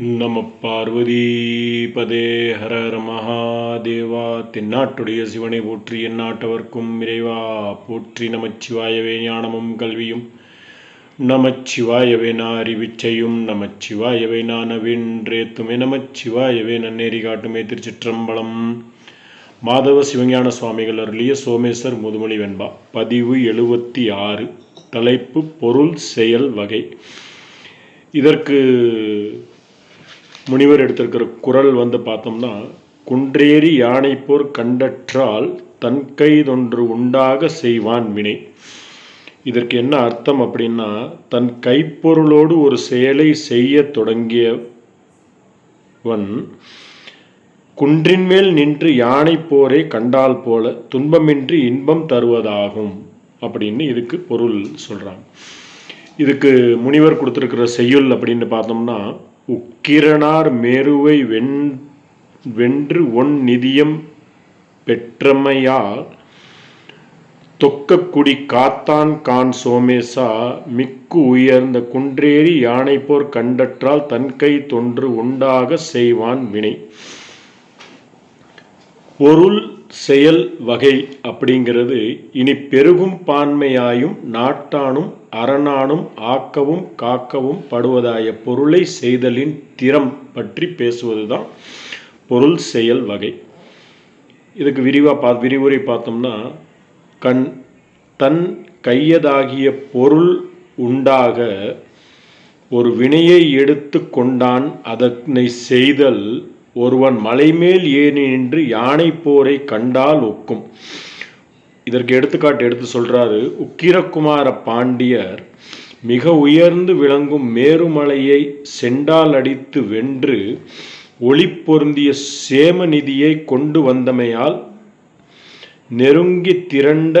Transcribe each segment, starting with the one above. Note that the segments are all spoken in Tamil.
நம பார்வதி பதே ஹர ஹர மகாதேவா தென்னாட்டுடைய சிவனை போற்றி எந்நாட்டவர்க்கும் இறைவா போற்றி நமச்சிவாயவே ஞானமும் கல்வியும். நமச்சிவாயவே நான் அறிவிச்சையும் நமச்சிவாயவே நான் நவீன்றேத்துமே நமச்சிவாயவே நன்னேறி காட்டுமே திருச்சிற்றம்பலம். மாதவ சிவஞான சுவாமிகள் அருளிய சோமேஸ்வர் முதுமொழி வெண்பா. பதிவு எழுபத்தி ஆறு தலைப்பு பொருள் செயல் வகை. இதற்கு முனிவர் எடுத்திருக்கிற குரல் வந்து பார்த்தோம்னா குன்றேறி யானை போர் கண்டற்றால் தன் கைதொன்று உண்டாக செய்வான் வினை. இதற்கு என்ன அர்த்தம் அப்படின்னா தன் கைப்பொருளோடு ஒரு செயலை செய்ய தொடங்கியவன் குன்றின் மேல் நின்று யானை போரை கண்டால் போல துன்பமின்றி இன்பம் தருவதாகும் அப்படின்னு இதுக்கு பொருள் சொல்கிறாங்க இதுக்கு முனிவர் கொடுத்துருக்கிற செய்யுள் அப்படின்னு பார்த்தோம்னா உக்கிரனார் மேருவை வென் வென்று ஒன் நிதியம் பெற்றமையால் தொக்கக்குடி காத்தான் கான் சோமேசா மிக்கு உயர்ந்த குன்றேறி யானை போர் கண்டற்றால் தன்கை தொன்று உண்டாக செய்வான் வினை. பொருள் செயல் வகை அப்படிங்கிறது இனி பெருகும் பான்மையாயும் நாட்டானும் அரணானும் ஆக்கவும் காக்கவும் படுவதாய பொருளை செய்தலின் திறம் பற்றி பேசுவதுதான் பொருள் செயல் வகை. இதுக்கு விரிவாக பா விரிவுரை பார்த்தோம்னா கண் தன் கையதாகிய பொருள் உண்டாக ஒரு வினையை எடுத்து கொண்டான் அதனை செய்தல் ஒருவன் மலைமேல் ஏறி நின்று யானை போரை கண்டால் ஒக்கும். இதற்கு எடுத்துக்காட்டு எடுத்து சொல்றாரு உக்கிரகுமார பாண்டியர் மிக உயர்ந்து விளங்கும் மேருமலையை செண்டால் அடித்து வென்று ஒளி பொருந்திய சேம நிதியை கொண்டு வந்தமையால் நெருங்கி திரண்ட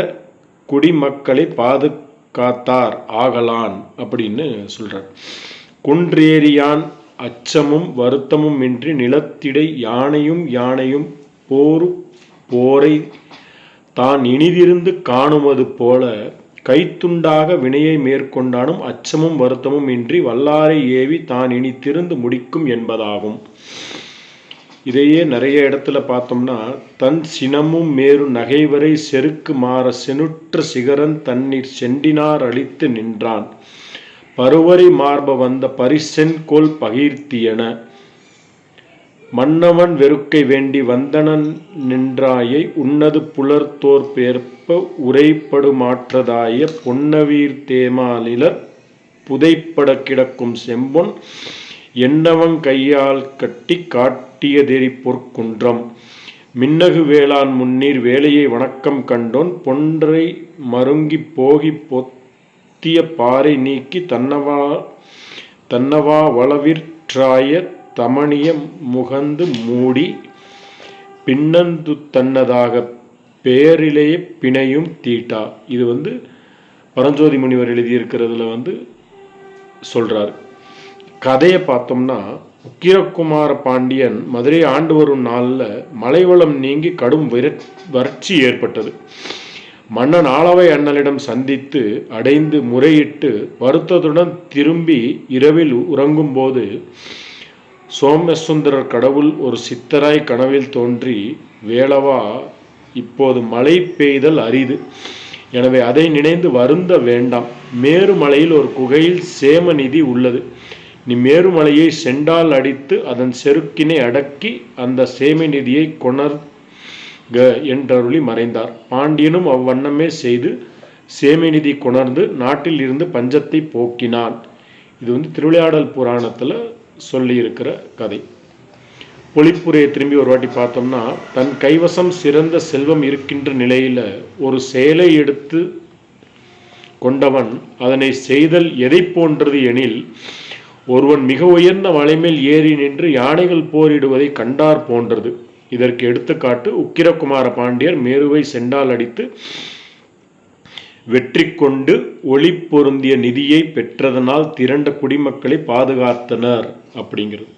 குடிமக்களை பாதுகாத்தார் ஆகலான் அப்படின்னு சொல்றார். குன்றேறியான் அச்சமும் வருத்தமும் இன்றி நிலத்திடை யானையும் யானையும் போர் போரை தான் இனிதிருந்து காணுவது போல கைத்துண்டாக வினையை மேற்கொண்டானும் அச்சமும் வருத்தமும் இன்றி வல்லாரை ஏவி தான் இனி திருந்து முடிக்கும் என்பதாகும். இதையே நிறைய இடத்துல பார்த்தோம்னா தன் சினமும் மேரு நகைவரை செருக்கு மாற செனுற்ற சிகரன் தண்ணீர் செண்டினார் அழித்து நின்றான். பருவரி மார்ப வந்த பரிசென்கோல் பகிர்த்தியன மன்னவன் வெறுக்கை வேண்டி வந்தனன் நின்றாயை உன்னது புலர்த்தோர் உரைப்படுமாற்றதாய பொன்னவீர் தேமாலிலர் புதைப்பட கிடக்கும் செம்பொன் என்னவன் கையால் கட்டி காட்டியதெறி பொற்குன்றம். மின்னகு வேளாண் முன்னீர் வேலையை வணக்கம் கண்டோன் பொன்றை மருங்கி போகி பொத்திய பாறை நீக்கி தன்னவா தன்னவா வளவிற்றாய தமணியம் முகந்து மூடி பின்னந்து தன்னதாக பெயரிலேயே பிணையும் தீட்டா. இது வந்து பரஞ்சோதி முனிவர் எழுதியிருக்கிறதுல வந்து சொல்றார். கதையை பார்த்தோம்னா உக்கிரகுமார பாண்டியன் மதுரை ஆண்டு வரும் நாளில் மலைவளம் நீங்கி கடும் வறட்சி ஏற்பட்டது. மன்னன் ஆளவை அண்ணலிடம் சந்தித்து அடைந்து முறையிட்டு வருத்தத்துடன் திரும்பி இரவில் உறங்கும்போது சோமசுந்தரர் கடவுள் ஒரு சித்தராய் கனவில் தோன்றி வேளவா இப்போது மழை பெய்தல் அரிது. எனவே அதை நினைந்து வருந்த வேண்டாம். மேருமலையில் ஒரு குகையில் சேமநிதி உள்ளது. நீ மேருமலையை செண்டால் அடித்து அதன் செருக்கினை அடக்கி அந்த சேமநிதியை கொணர்க என்றருளி மறைந்தார். பாண்டியனும் அவ்வண்ணமே செய்து சேமநிதி கொணர்ந்து நாட்டில் இருந்து பஞ்சத்தை போக்கினான். இது வந்து திருவிளையாடல் புராணத்தில் சொல்லியிருக்கிற கதை. பொழிப்புரையை திரும்பி ஒரு வாட்டி பார்த்தோம்னா தன் கைவசம் சிறந்த செல்வம் இருக்கின்ற நிலையில் ஒரு செயலை எடுத்து கொண்டவன் அதனை செய்தல் எதை போன்றது எனில் ஒருவன் மிக உயர்ந்த மலைமேல் ஏறி நின்று யானைகள் போரிடுவதை கண்டார் போன்றது. இதற்கு எடுத்துக்காட்டு உக்கிரகுமார பாண்டியர் மேருவை செண்டால் அடித்து வெற்றி கொண்டு ஒளி பொருந்திய நிதியை பெற்றதனால் திரண்ட குடிமக்களை பாதுகாத்தனர் அப்படிங்கிறது.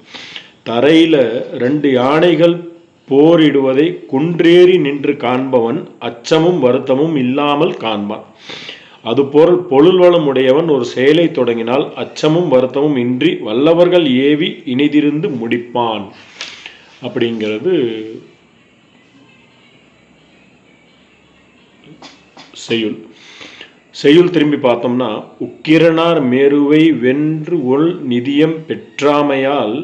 தரையில ரெண்டு யானைகள் போரிடுவதை குன்றேறி நின்று காண்பவன் அச்சமும் வருத்தமும் இல்லாமல் காண்பான். அதுபோல் பொருள் வளம் உடையவன் ஒரு செயலை தொடங்கினால் அச்சமும் வருத்தமும் இன்றி வல்லவர்கள் ஏவி இனிதிருந்து முடிப்பான் அப்படிங்கிறது செய்யுள். செய்யுள் திரும்பி பார்த்தோம்னா உக்கிரனார் மேருவை வென்று ஒள் நிதியம் பெற்றாமையால்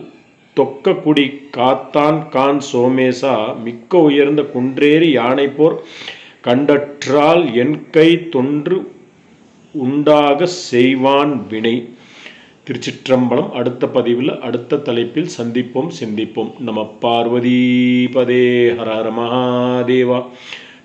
தொக்கக்குடி காத்தான் கான் சோமேசா மிக்க உயர்ந்த குன்றேறி யானை போர் கண்டற்றால் என் கை தொன்று உண்டாக செய்வான் வினை. திருச்சிற்றம்பலம் அடுத்த பதிவில் அடுத்த தலைப்பில் சந்திப்போம் சிந்திப்போம். நம பார்வதி பதே ஹர ஹர மகாதேவா.